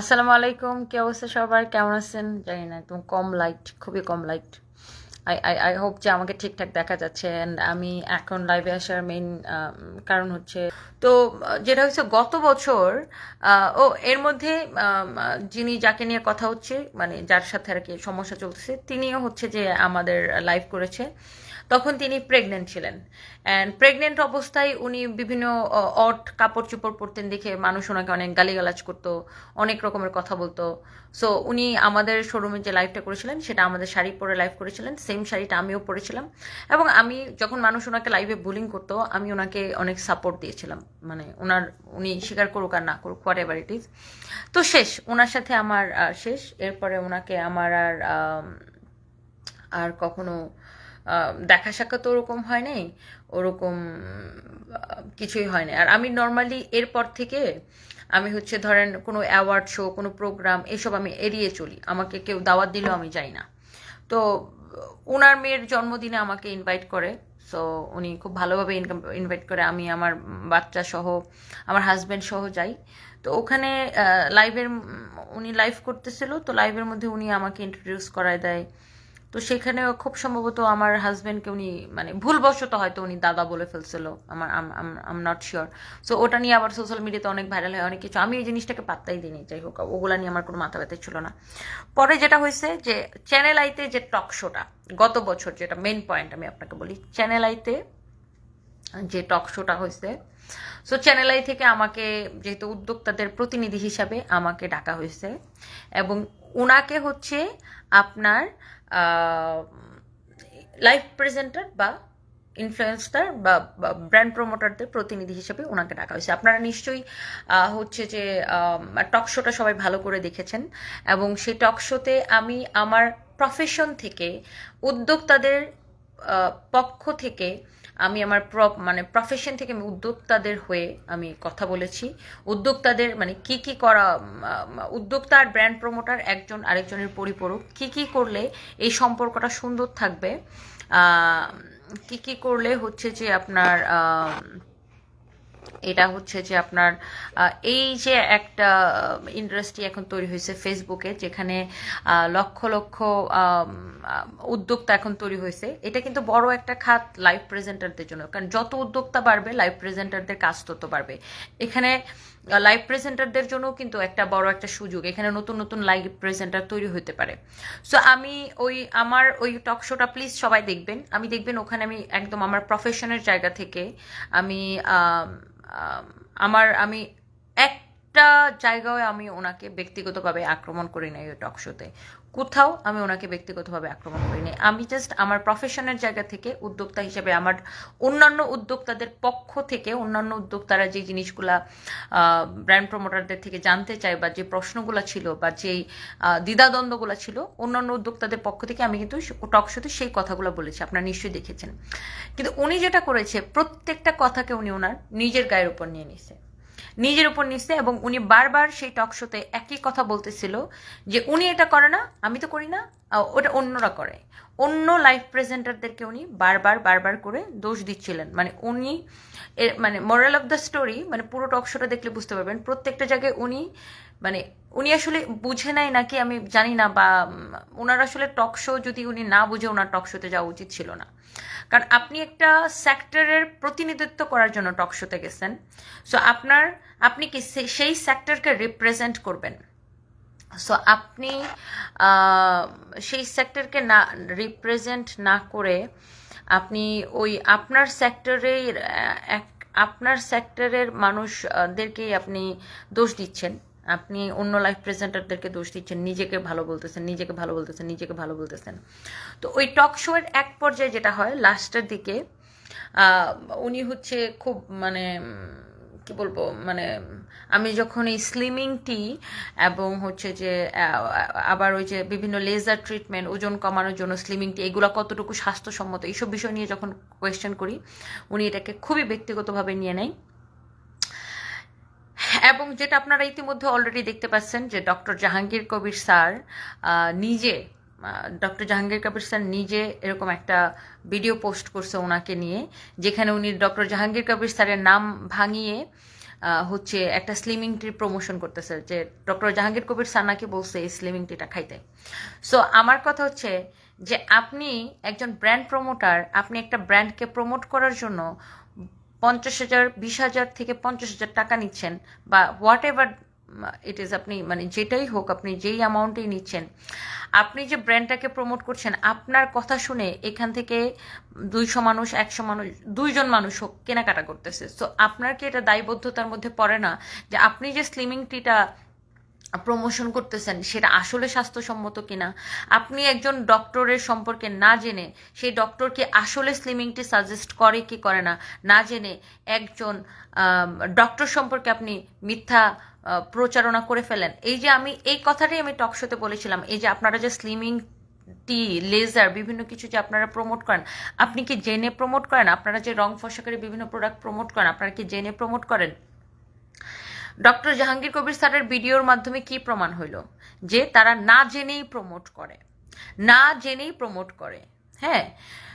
আসসালামু আলাইকুম, কি অবস্থা সবার? কেমন আছেন? জানি না, একদম কম লাইট খুবই কম light I I I hope যে আমাকে ঠিকঠাক দেখা যাচ্ছে অ্যান্ড আমি এখন লাইভে আসার মেইন কারণ হচ্ছে তো, যেটা হচ্ছে গত বছর ও, এর মধ্যে যিনি যাকে নিয়ে কথা হচ্ছে মানে যার সাথে আর কি সমস্যা চলতেছে, তিনিও হচ্ছে যে আমাদের লাইভ করেছে। তখন তিনি প্রেগনেন্ট ছিলেন। অ্যান্ড প্রেগনেন্ট অবস্থায় উনি বিভিন্ন অট কাপড় চোপড় পরতেন দেখে মানুষ ওনাকে অনেক গালিগালাজ করতো, অনেক রকমের কথা বলতো। সো উনি আমাদের শোরুমে যে লাইভটা করেছিলেন, সেটা আমাদের শাড়ি পরে লাইভ করেছিলেন সেম শাড়িটা আমিও পরেছিলাম। এবং আমি যখন মানুষ ওনাকে লাইভে বুলিং করতো, আমি ওনাকে অনেক সাপোর্ট দিয়েছিলাম। মানে ওনার, উনি স্বীকার করুক আর না করুক হোয়াট এভার ইট ইজ তো শেষ, ওনার সাথে আমার শেষ। এরপরে ওনাকে আমার আর আর কখনো দেখা সাক্ষাৎ তো ওরকম হয় নাই, ওরকম কিছুই হয় না আর আমি নর্মালি এরপর থেকে আমি হচ্ছে ধরেন কোনো অ্যাওয়ার্ড শো কোনো প্রোগ্রাম এসব আমি এড়িয়ে চলি। আমাকে কেউ দাওয়াত দিলেও আমি যাই না। তো ওনার মেয়ের জন্মদিনে আমাকে ইনভাইট করে। সো উনি খুব ভালোভাবে ইনভাইট করে। আমি আমার বাচ্চা সহ, আমার হাজব্যান্ড সহ যাই। তো ওখানে লাইভের উনি লাইভ করতেছিল। তো লাইভের মধ্যে উনি আমাকে ইন্ট্রোডিউস করায় দেয়। তো সেখানে খুব সম্ভবত আমার হাজব্যান্ডকে উনি মানে ভুলবশত হয়তো উনি দাদা বলে ফেলছিল, আমার, আম নট শিওর সো ওটা নিয়ে আবার সোশ্যাল মিডিয়াতে অনেক ভাইরাল হয়, অনেক কিছু। আমি এই জিনিসটাকে পাত্তাই দিইনি, যাই হোক, ওগুলা নিয়ে আমার কোনো মাথা ব্যথা ছিল না। পরে যেটা হয়েছে যে চ্যানেল আইতে যে টক শোটা গত বছর যেটা মেন পয়েন্ট আমি আপনাকে বলি চ্যানেল আইতে যে টক শোটা হয়েছে সো চ্যানেল আই থেকে আমাকে যেহেতু উদ্যোক্তাদের প্রতিনিধি হিসাবে আমাকে ডাকা হয়েছে, এবং ওনাকে হচ্ছে আপনার লাইভ প্রেজেন্টার বা ইনফ্লুয়েন্সার বা ব্র্যান্ড প্রমোটারদের প্রতিনিধি হিসেবে ওনাকে ডাকা হয়েছে। আপনারা নিশ্চয়ই হচ্ছে যে টক শোটা সবাই ভালো করে দেখেছেন এবং সেই টক শোতে আমি আমার প্রফেশন থেকে, উদ্যোক্তাদের পক্ষ থেকে আমি আমার প্র মানে প্রফেশন থেকে আমি উদ্যোক্তাদের হয়ে আমি কথা বলেছি। উদ্যোক্তাদের মানে কি কি করা উদ্যোক্তা আর ব্র্যান্ড প্রমোটার একজন আরেকজনের পরিপূরক। কি কি করলে এই সম্পর্কটা সুন্দর থাকবে? কি কি করলে হচ্ছে যে আপনার এটা হচ্ছে যে আপনার এই যে একটা ইন্ডাস্ট্রি এখন তৈরি হয়েছে ফেসবুকে যেখানে লক্ষ লক্ষ উদ্যোক্তা এখন তৈরি হয়েছে। এটা কিন্তু বড় একটা খাত লাইভ প্রেজেন্টারদের জন্য। কারণ যত উদ্যোক্তা বাড়বে লাইভ প্রেজেন্টারদের কাজ তত বাড়বে। এখানে লাইভ প্রেজেন্টারদের জন্য কিন্তু একটা বড় একটা সুযোগ। এখানে নতুন নতুন লাইভ প্রেজেন্টার তৈরি হতে পারে। সো আমি ওই আমার ওই টক শোটা প্লিজ সবাই দেখবেন। আমি দেখবেন ওখানে আমি একদম আমার প্রফেশনের জায়গা থেকে আম, আমার আমি একটা জায়গায় আমি ওনাকে ব্যক্তিগতভাবে আক্রমণ করি নাই ওই টক শোতে কোথাও আমি ওনাকে ব্যক্তিগতভাবে আক্রমণ করি নাই আমি জাস্ট আমার প্রফেশনের জায়গা থেকে উদ্যোক্তা হিসেবে আমার অন্যান্য উদ্যোক্তাদের পক্ষ থেকে, অন্যান্য উদ্যোক্তারা যে জিনিসগুলা ব্র্যান্ড প্রমোটারদের থেকে জানতে চায় বা যে প্রশ্নগুলো ছিল বা যেই দ্বিধাদ্বন্দ্বগুলো ছিল, অন্যান্য উদ্যোক্তাদের পক্ষ থেকে আমি কিন্তু টক শোতে সেই কথাগুলো বলেছি, আপনারা নিশ্চয়ই দেখেছেন। কিন্তু উনি যেটা করেছে, প্রত্যেকটা কথাকে উনি ওনার নিজের গায়ের উপর নিয়ে নিছে। নিজের উপর নিচ্ছে এবং উনি বারবার সেই টক শোতে একই কথা বলতেছিল যে উনি এটা করে না, আমি তো করি না ওটা অন্যরা করে। অন্য লাইফ প্রেজেন্টারদেরকে উনি বারবার বারবার করে দোষ দিচ্ছিলেন। মানে উনি মানে মোরাল অফ দ্য স্টোরি মানে পুরো টক শোটা দেখলে বুঝতে পারবেন, প্রত্যেকটা জায়গায় উনি মানে উনি আসলে বুঝে নাই নাকি, আমি জানি না, বা ওনার আসলে টক শো যদি উনি না বুঝে ওনার টক শোতে যাওয়া উচিত ছিল না। কারণ আপনি একটা সেক্টরের প্রতিনিধিত্ব করার জন্য টক শোতে গেছেন। সো আপনার আপনি কি সেই সেক্টরকে রিপ্রেজেন্ট করবেন? সো আপনি সেই সেক্টরকে না রিপ্রেজেন্ট না করে আপনি ওই আপনার সেক্টরের এক, আপনার সেক্টরের মানুষদেরকেই আপনি দোষ দিচ্ছেন। আপনি অন্য লাইফ প্রেজেন্টারদেরকে দোষ দিচ্ছেন। নিজেকে ভালো বলতেছেন, নিজেকে ভালো বলতেছেন, নিজেকে ভালো বলতেছেন। তো ওই টক শোয়ের এক পর্যায়ে যেটা হয় লাস্টের দিকে উনি হচ্ছে খুব মানে কি বলব মানে আমি যখন এই স্লিমিং টি এবং হচ্ছে যে আবার ওই যে বিভিন্ন লেজার ট্রিটমেন্ট ওজন কমানোর জন্য স্লিমিং টি এগুলো কতটুকু স্বাস্থ্যসম্মত, এইসব বিষয় নিয়ে যখন কোয়েশ্চেন করি, উনি এটাকে খুবই ব্যক্তিগতভাবে নিয়ে নেয়। এবং যেটা আপনারা ইতিমধ্যে অলরেডি দেখতে পাচ্ছেন যে ডক্টর জাহাঙ্গীর কবির স্যার নিজে ডক্টর জাহাঙ্গীর কবির স্যার নিজে এরকম একটা ভিডিও পোস্ট করছে ওনাকে নিয়ে, যেখানে উনি ডক্টর জাহাঙ্গীর কবির স্যারের নাম ভাঙিয়ে হচ্ছে একটা স্লিমিং টির প্রমোশন করতেছে, যে ডক্টর জাহাঙ্গীর কবির স্যার নাকি বলছে এই স্লিমিং টিটা খাইতে। সো আমার কথা হচ্ছে যে আপনি একজন ব্র্যান্ড প্রমোটার আপনি একটা ব্র্যান্ডকে প্রমোট করার জন্য পঞ্চাশ হাজার, বিশ হাজার থেকে পঞ্চাশ হাজার টাকা নিচ্ছেন, বা হোয়াট এভার ইট ইজ আপনি মানে যেটাই হোক আপনি যেই অ্যামাউন্টেই নিচ্ছেন, আপনি যে ব্র্যান্ডটাকে প্রমোট করছেন, আপনার কথা শুনে এখান থেকে দুইশো মানুষ, একশো মানুষ, দুইজন মানুষ হোক, কেনাকাটা করতেছে। সো আপনার কি এটা দায়বদ্ধতার মধ্যে পড়ে না যে আপনি যে স্লিমিং টিটা প্রমোশন করতেছেন, সেটা আসলে স্বাস্থ্যসম্মত কিনা? আপনি একজন ডক্টরের সম্পর্কে না জেনে, সেই ডক্টরকে আসলে স্লিমিংটি সাজেস্ট করে কি করে না? না জেনে একজন ডক্টর সম্পর্কে আপনি মিথ্যা প্রচারণা করে ফেলেন। এই যে আমি, এই কথাটাই আমি টক শোতে বলেছিলাম। এই যে আপনারা যে স্লিমিং টি লেজার বিভিন্ন কিছু যে আপনারা প্রমোট করেন, আপনি কি জেনে প্রমোট করেন? আপনারা যে রং ফসাকারী বিভিন্ন প্রোডাক্ট প্রমোট করেন, আপনারা কি জেনে প্রমোট করেন? ডক্টর জাহাঙ্গীর কবির স্যারের ভিডিওর মাধ্যমে কি প্রমাণ হইল? যে তারা না জেনেই প্রমোট করে। না জেনেই প্রমোট করে। হ্যাঁ?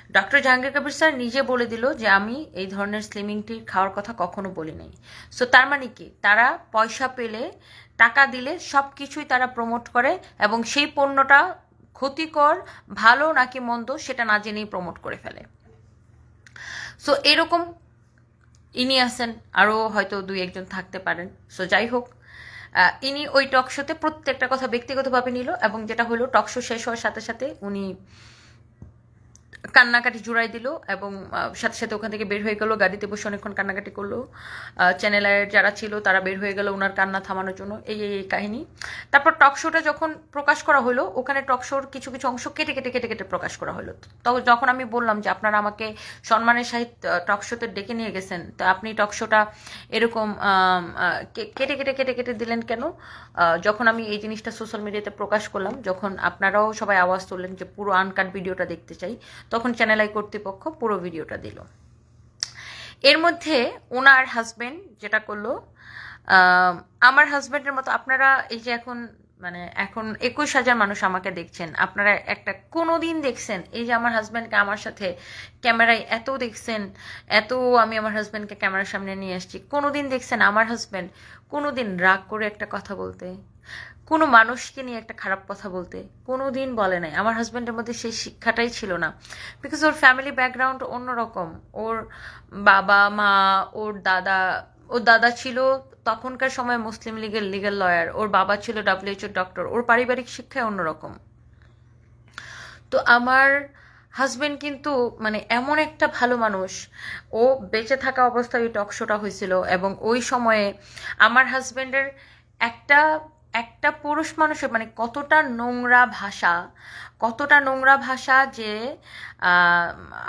ডক্টর জাহাঙ্গীর কবির স্যার নিজে বলে দিল যে আমি এই ধরনের স্লিমিং টি খাওয়ার কথা কখনো বলি নাই। সো তার মানে কি? তারা পয়সা পেলে, টাকা দিলে সব কিছুই তারা প্রমোট করে এবং সেই পণ্যটা ক্ষতিকর, ভালো নাকি মন্দ সেটা না জেনেই প্রমোট করে ফেলে। সো এরকম ইনি আছেন আরও হয়তো দুই একজন থাকতে পারেন। সো যাই হোক ইনি ওই টক শোতে প্রত্যেকটা কথা ব্যক্তিগতভাবে নিল এবং যেটা হলো টক শো শেষ হওয়ার সাথে সাথে উনি কান্নাকাটি জুড়াই দিল এবং সাথে সাথে ওখান থেকে বের হয়ে গেল, গাড়িতে বসে অনেকক্ষণ কান্নাকাটি করল। চ্যানেলের যারা ছিল তারা বের হয়ে গেল ওনার কান্না থামানোর জন্য। এই এই কাহিনী। তারপর টক শোটা যখন প্রকাশ করা হলো, ওখানে টক শোর কিছু কিছু অংশ কেটে কেটে কেটে কেটে প্রকাশ করা হলো। তখন যখন আমি বললাম যে আপনারা আমাকে সম্মানের সাহিত্য টক শোতে ডেকে নিয়ে গেছেন, তো আপনি টক শোটা এরকম কেটে কেটে কেটে কেটে দিলেন কেন? যখন আমি এই জিনিসটা সোশ্যাল মিডিয়াতে প্রকাশ করলাম, যখন আপনারাও সবাই আওয়াজ তুললেন যে পুরো আনকাট ভিডিওটা দেখতে চাই তখন চ্যানেল আই কর্তৃপক্ষ পুরো ভিডিওটা দিল। এর মধ্যে ওনার হাজবেন্ড যেটা করল আমার হাজব্যান্ডের মতো আপনারা এই যে এখন মানে এখন একুশ হাজার মানুষ আমাকে দেখছেন, আপনারা একটা কোনো দিন দেখছেন, এই যে আমার হাজব্যান্ডকে আমার সাথে ক্যামেরায় এত দেখছেন, এত আমি আমার হাজব্যান্ডকে ক্যামেরার সামনে নিয়ে আসছি কোনো দিন দেখছেন আমার হাজব্যান্ড কোনো দিন রাগ করে একটা কথা বলতে? কোনো মানুষকে নিয়ে একটা খারাপ কথা বলতে কোনো দিন বলে নাই। আমার হাজব্যান্ডের মধ্যে সেই শিক্ষাটাই ছিল না। বিকজ ওর ফ্যামিলি ব্যাকগ্রাউন্ড অন্যরকম। ওর বাবা, মা, ওর দাদা ওর দাদা ছিল তখনকার সময় মুসলিম লীগের লিগেল লয়ার ওর বাবা ছিল ডাব্লিউএইচও ডক্টর ওর পারিবারিক শিক্ষায় অন্যরকম। তো আমার হাজব্যান্ড কিন্তু মানে এমন একটা ভালো মানুষ। ও বেঁচে থাকা অবস্থায় ওই টক শোটা হয়েছিল এবং ওই সময়ে আমার হাজব্যান্ডের একটা একটা পুরুষ মানুষের মানে কতটা নোংরা ভাষা, কতটা নোংরা ভাষা যে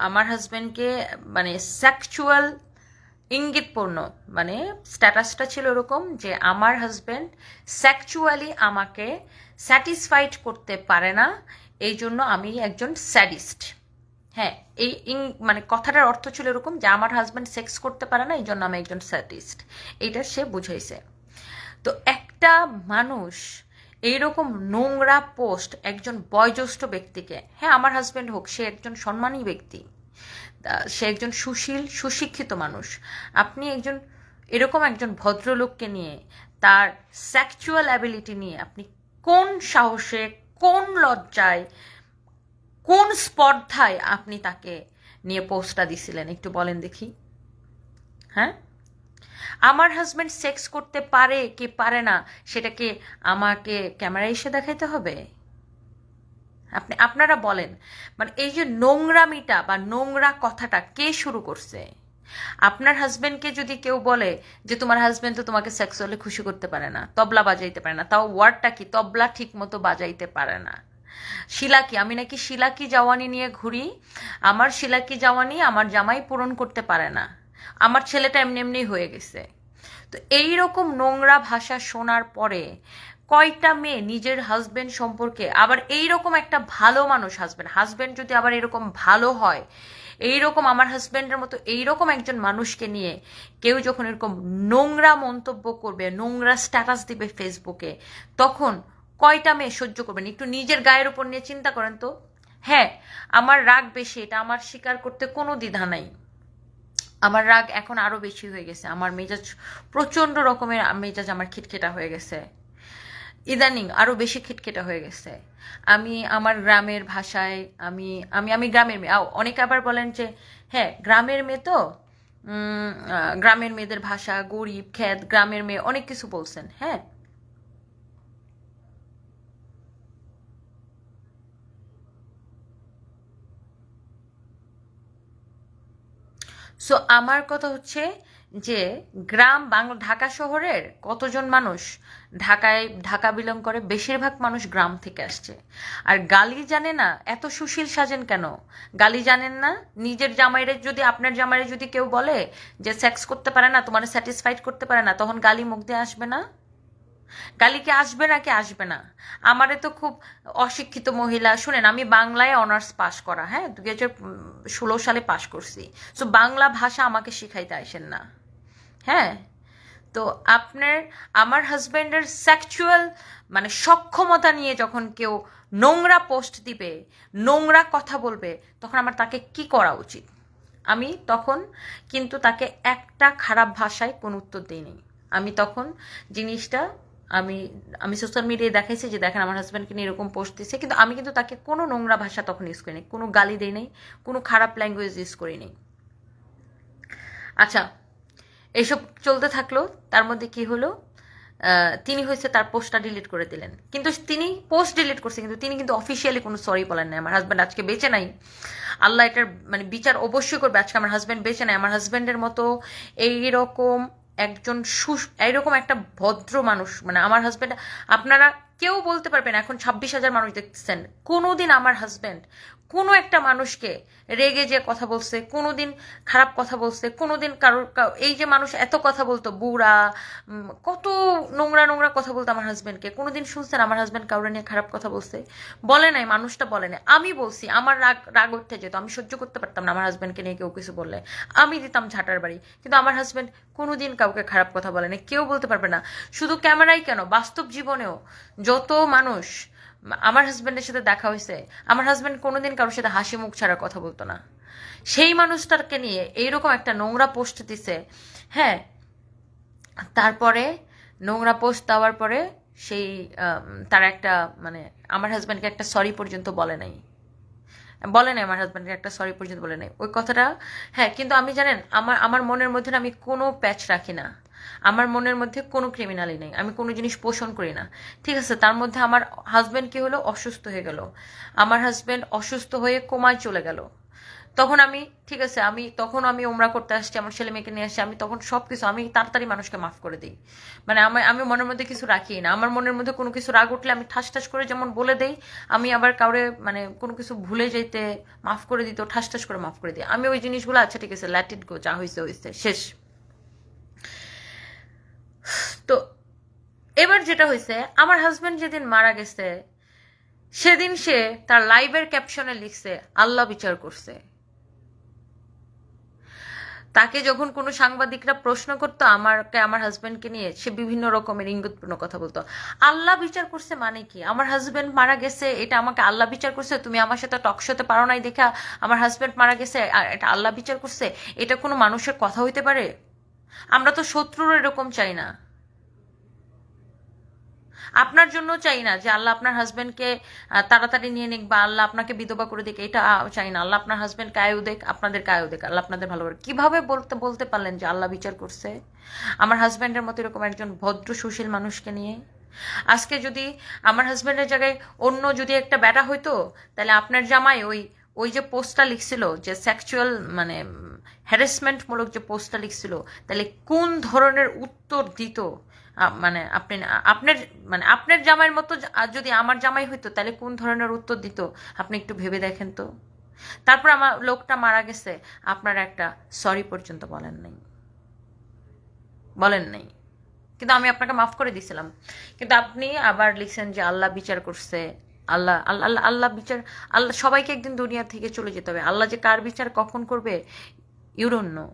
আমার হাজবেন্ডকে মানে সেক্সুয়াল ইঙ্গিতপূর্ণ মানে স্ট্যাটাসটা ছিল এরকম যে আমার হাজবেন্ড সেক্সুয়ালি আমাকে স্যাটিসফাইড করতে পারে না, এই জন্য আমি একজন স্যাডিস্ট হ্যাঁ এই ইং মানে কথাটার অর্থ ছিল এরকম যে আমার হাজব্যান্ড সেক্স করতে পারে না, এই জন্য আমি একজন স্যাটিস্ট এইটা সে বুঝাইছে। তো একটা মানুষ এইরকম নোংরা পোস্ট একজন বয়োজ্যেষ্ঠ ব্যক্তিকে হ্যাঁ আমার হাজব্যান্ড হোক, সে একজন সম্মানী ব্যক্তি সে একজন সুশীল, সুশিক্ষিত মানুষ, আপনি একজন, এরকম একজন ভদ্রলোককে নিয়ে, তার সেক্সুয়াল অ্যাবিলিটি নিয়ে আপনি কোন সাহসে, কোন লজ্জায়, কোন স্পর্ধায় আপনি তাকে নিয়ে পোস্টটা দিছিলেন? একটু বলেন দেখি। হ্যাঁ? আমার হাজব্যান্ড সেক্স করতে পারে কি পারে না, সেটাকে আমাকে ক্যামেরায় এসে দেখাইতে হবে? আপনি, আপনারা বলেন মানে এই যে নোংরামিটা বা নোংরা কথাটা কে শুরু করছে? আপনার হাজবেন্ডকে যদি কেউ বলে যে তোমার হাজব্যান্ড তো তোমাকে সেক্সুয়ালি খুশি করতে পারে না, তবলা বাজাইতে পারে না, তাও ওয়ার্ডটা কি? তবলা ঠিক মতো বাজাইতে পারে না। শিলাকি আমি নাকি শিলাকি জাওয়ানি নিয়ে ঘুরি? আমার শিলাকি জাওয়ানি আমার জামাই পূরণ করতে পারে না। আমার ছেলেটা এমনি এমনি হয়ে গেছে। তো এই রকম নোংরা ভাষা শোনার পরে কয়টা মেয়ে নিজের হাজবেন্ড সম্পর্কে আবার এই রকম একটা ভালো মানুষ হাজবেন্ড হাজবেন্ড যদি আবার এরকম ভালো হয়, এইরকম আমার হাজবেন্ডের মতো এইরকম একজন মানুষকে নিয়ে কেউ যখন এরকম নোংরা মন্তব্য করবে, নোংরা স্ট্যাটাস দিবে ফেসবুকে তখন কয়টা মেয়ে সহ্য করবেন? একটু নিজের গায়ের উপর নিয়ে চিন্তা করেন তো। হ্যাঁ আমার রাগ বেশি, এটা আমার স্বীকার করতে কোনো দ্বিধা নাই। আমার রাগ এখন আরও বেশি হয়ে গেছে। আমার মেজাজ প্রচণ্ড রকমের মেজাজ আমার খিটখিটা হয়ে গেছে। ইদানিং আরও বেশি খিটখিটা হয়ে গেছে। আমি আমার গ্রামের ভাষায় আমি আমি আমি গ্রামের মেয়ে। অনেকে আবার বলেন যে হ্যাঁ গ্রামের মেয়ে তো? গ্রামের মেয়েদের ভাষা গরিব, খ্যাত, গ্রামের মেয়ে অনেক কিছু বলছেন। হ্যাঁ সো আমার কথা হচ্ছে যে গ্রাম বাংলা, ঢাকা শহরের কতজন মানুষ ঢাকায়, ঢাকা বিলং করে বেশিরভাগ মানুষ গ্রাম থেকে আসছে। আর গালি জানে না, এত সুশীল সাজেন কেন? গালি জানেন না, নিজের জামাইরে যদি, আপনার জামাইরে যদি কেউ বলে যে সেক্স করতে পারে না, তোমার স্যাটিসফাইড করতে পারে না, তখন গালি মুখ দিয়ে আসবে না? গালি কি আসবে নাকি আসবে না? আমারে তো খুব অশিক্ষিত মহিলা, শুনেন, আমি বাংলায় অনার্স পাস করা হ্যাঁ? দু হাজার ষোলো সালে পাস করছি। সো বাংলা ভাষা আমাকে শিখাইতে আসেন না। হ্যাঁ? তো আপনার, আমার হাজব্যান্ডের সেক্সুয়াল মানে সক্ষমতা নিয়ে যখন কেউ নোংরা পোস্ট দিবে, নোংরা কথা বলবে, তখন আমার তাকে কি করা উচিত? আমি তখন কিন্তু তাকে একটা খারাপ ভাষায় কোনো উত্তর দিইনি। আমি তখন জিনিসটা আমি আমি সোশ্যাল মিডিয়ায় দেখাইছি যে দেখেন আমার হাজব্যান্ডকে নিয়ে এরকম পোস্ট দিচ্ছে কিন্তু আমি কিন্তু তাকে কোনো নোংরা ভাষা তখন ইউজ করিনি কোনো গালি দিই নাই, কোনো খারাপ ল্যাঙ্গুয়েজ ইউজ করিনি আচ্ছা এইসব চলতে থাকল, তার মধ্যে কি হলো? তিনি হয়েছে তার পোস্টটা ডিলিট করে দিলেন। কিন্তু তিনি পোস্ট ডিলিট করছে, কিন্তু তিনি কিন্তু অফিসিয়ালি কোনো সরি বলেন না আমার হাজব্যান্ড আজকে বেঁচে নাই। আল্লাহ এটার মানে বিচার অবশ্যই করবে, আজকে আমার হাজব্যান্ড বেঁচে নাই, আমার হাজব্যান্ডের মতো এইরকম একজন সু এইরকম একটা ভদ্র মানুষ মানে আমার হাজব্যান্ড আপনারা কেউ বলতে পারবেন এখন ছাব্বিশ হাজার মানুষ দেখতেছেন কোনোদিন আমার হাজব্যান্ড কোনো একটা মানুষকে রেগে যে কথা বলছে কোনো দিন খারাপ কথা বলছে কোনো দিন কারোর কারো- এই যে মানুষ এত কথা বলতো, বুড়া কত নোংরা নোংরা কথা বলতো আমার হাজব্যান্ডকে কোনো দিন শুনছেন আমার হাজব্যান্ড কাউরে নিয়ে খারাপ কথা বলছে? বলে নাই, মানুষটা বলে নাই। আমি বলছি, আমার রাগ রাগ উঠতে যেত, আমি সহ্য করতে পারতাম না আমার হাজব্যান্ডকে নিয়ে কেউ কিছু বললে। আমি দিতাম ঝাঁটার বাড়ি, কিন্তু আমার হাজব্যান্ড কোনো দিন কাউকে খারাপ কথা বলে না কেউ বলতে পারবে না। শুধু ক্যামেরাই কেন? বাস্তব জীবনেও যত মানুষ আমার হাজব্যান্ডের সাথে দেখা হয়েছে। আমার হাজব্যান্ড কোনোদিন কারোর সাথে হাসি মুখ ছাড়া কথা বলতো না। সেই মানুষটাকে নিয়ে এইরকম একটা নোংরা পোস্ট দিছে। হ্যাঁ তারপরে নোংরা পোস্ট দেওয়ার পরে সেই তার একটা মানে আমার হাজব্যান্ডকে একটা সরি পর্যন্ত বলে নাই। বলে নাই আমার হাজব্যান্ডকে একটা সরি পর্যন্ত বলে নাই। ওই কথাটা হ্যাঁ কিন্তু আমি জানেন, আমার আমার মনের মধ্যে আমি কোনো প্যাচ রাখি না। আমার মনের মধ্যে কোনো ক্রিমিনালই নেই। আমি কোনো জিনিস পোষণ করি না। ঠিক আছে, তার মধ্যে আমার হাজব্যান্ড কি হলো? অসুস্থ হয়ে গেল। আমার হাজব্যান্ড অসুস্থ হয়ে কোমায় চলে গেল। তখন আমি, ঠিক আছে, আমি, তখন আমি ওমরা করতে আসছি, আমার ছেলে মেয়েকে নিয়ে আসছি, আমি তখন সব কিছু আমি তাড়াতাড়ি মানুষকে মাফ করে দিই। মানে আমি আমি মনের মধ্যে কিছু রাখি না। আমার মনের মধ্যে কোনো কিছু রাগ উঠলে আমি ঠাস ঠাস করে যেমন বলে দেই, আমি আবার কাউরে মানে কোনো কিছু ভুলে যেতে মাফ করে দিত ঠাস ঠাস করে মাফ করে দিই। আমি ওই জিনিসগুলো আচ্ছা ঠিক আছে ল্যাট ইট গো যা হয়েছে হয়েছে শেষ। তো, এবার যেটা হয়েছে আমার হাজবেন্ড যেদিন মারা গেছে, সেদিন সে তার লাইভের ক্যাপশনে লিখছে, আল্লাহ বিচার করছে। তাকে যখন কোনো সাংবাদিকরা প্রশ্ন করতো, আমারকে, আমার হাজবেন্ডকে নিয়ে, সে বিভিন্ন রকমের ইঙ্গিতপূর্ণ কথা বলতো। আল্লাহ বিচার করছে মানে কি? আমার হাজবেন্ড মারা গেছে, এটা আমাকে আল্লাহ বিচার করছে? তুমি আমার সাথে টকশোতে পারো নাই দেখা? আমার হাজবেন্ড মারা গেছে এটা আল্লাহ বিচার করছে? এটা কোনো মানুষের কথা হইতে পারে? আমরা তো শত্রুর এরকম চাই না। আপনার জন্য চাই না যে আল্লাহ আপনার হাজবেন্ডকে তাড়াতাড়ি নিয়ে নিক বা আল্লাহ আপনাকে বিধবা করে দিক, এটা চাই না। আল্লাহ আপনার হাজবেন্ড কায়ু দেখ আপনাদের কায়ু দেখ, আল্লাহ আপনাদের ভালো করে কীভাবে বলতে বলতে পারলেন যে আল্লাহ বিচার করছে? আমার হাজবেন্ডের মতো এরকম একজন ভদ্র, সুশীল মানুষকে নিয়ে। আজকে যদি আমার হাজবেন্ডের জায়গায় অন্য যদি একটা ব্যাটা হইতো, তাহলে আপনার জামাই ওই ওই যে পোস্টটা লিখছিল যে সেক্সুয়াল মানে হ্যারাসমেন্টমূলক যে পোস্টটা লিখছিল, তাহলে কোন ধরনের উত্তর দিত? মানে আপনি, আপনার মানে আপনার জামাইয়ের মতো যদি আমার জামাই হইতো, তাহলে কোন ধরনের উত্তর দিত? আপনি একটু ভেবে দেখেন তো। তারপর আমার লোকটা মারা গেছে। আপনারা একটা সরি পর্যন্ত বলেন নাই। বলেন নাই। কিন্তু আমি আপনাকে মাফ করে দিয়েছিলাম কিন্তু আপনি আবার লিখছেন যে আল্লাহ বিচার করছে। আল্লাহ আল্লাহ আল্লাহ আল্লাহ বিচার, আল্লাহ সবাইকে একদিন দুনিয়া থেকে চলে যেতে হবে। আল্লাহ যে কার বিচার কখন করবে? You don't know